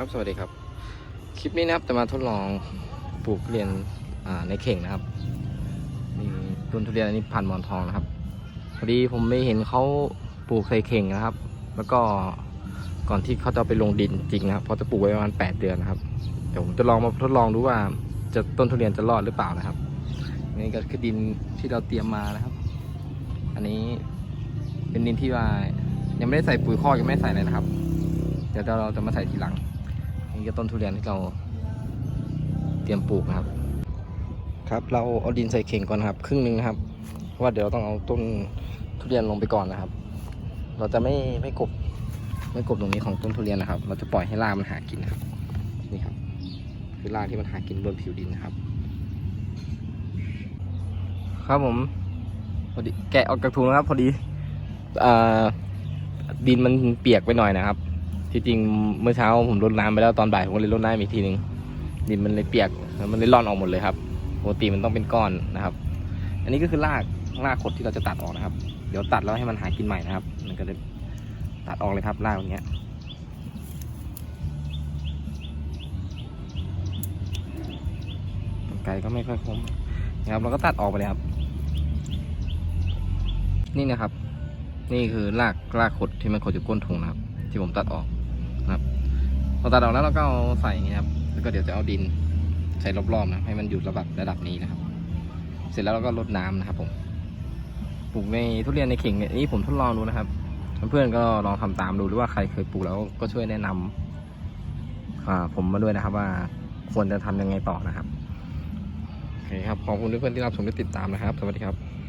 ครับ สวัสดีครับ คลิปนี้นะครับจะมาทดลองปลูกทุเรียนในเข่งนะครับ มีต้นทุเรียนอันนี้พันหมอนทองนะครับพอดีผมไม่เห็นเขาปลูกใส่เข่งนะครับ แล้วก็ก่อนที่เขาจะไปลงดินจริงนะครับเพราะจะปลูกไว้ประมาณแปดเดือนนะครับเดี๋ยวผมจะลองมาทดลองดูว่าจะต้นทุเรียนจะรอดหรือเปล่านะครับ นี่ก็คือดินที่เราเตรียมมานะครับ อันนี้เป็นดินที่ว่ายังไม่ได้ใส่ปุ๋ยคอกยังไม่ใส่เลยนะครับ เดี๋ยวเราจะมาใส่ทีหลัง นี่ก็ต้นทุเรียนที่เราเตรียมปลูกนะครับ ครับ เราเอาดินใส่เข่งก่อนครับ ครึ่งหนึ่งนะครับ เพราะว่าเดี๋ยวต้องเอาต้นทุเรียนลงไปก่อนนะครับ เราจะไม่ไม่กบไม่กบตรงนี้ของต้นทุเรียนนะครับ เราจะปล่อยให้รากมันหากินนะครับ นี่ครับ คือรากที่มันหากินบนผิวดินนะครับ ครับผมพอดีแกะออกจากถุงนะครับ พอดีอดินมันเปียกไปหน่อยนะครับ ที่จริงเมื่อเช้าผมรดน้ำไปแล้วตอนบ่ายผมก็เลยรดน้ำอีกทีหนึ่งดินมันเลยเปียกมันเลยร่อนออกหมดเลยครับปกติมันต้องเป็นก้อนนะครับ อันนี้ก็คือรากรากขดที่เราจะตัดออกนะครับ เดี๋ยวตัดแล้วให้มันหากินใหม่นะครับ มันก็เลยตัดออกเลยครับรากอย่างเงี้ยไกลก็ไม่ค่อยคมนะครับเราก็ตัดออกไปเลยครับ นี่นะครับ นี่คือรากรากขดที่มันขดอยู่ก้นถุงนะครับ ที่ผมตัดออก ครับพอตัดออกแล้วเราก็เอาใส่อย่างนี้ครับ แล้วก็เดี๋ยวจะเอาดินใส่รอบๆนะให้มันอยู่ระดับระดับนี้นะครับ เสร็จแล้วเราก็รดน้ำนะครับ ผมปลูกในทุเรียนในเข่งเนี่ยนี่ผมทดลองดูนะครับเพื่อนๆก็ลองทำตามดูหรือว่าใครเคยปลูกแล้วก็ช่วยแนะนำอ่าผมมาด้วยนะครับว่าควรจะทำยังไงต่อนะครับโอเคครับขอบคุณเพื่อนที่รับชมและติดตามนะครับ สวัสดีครับ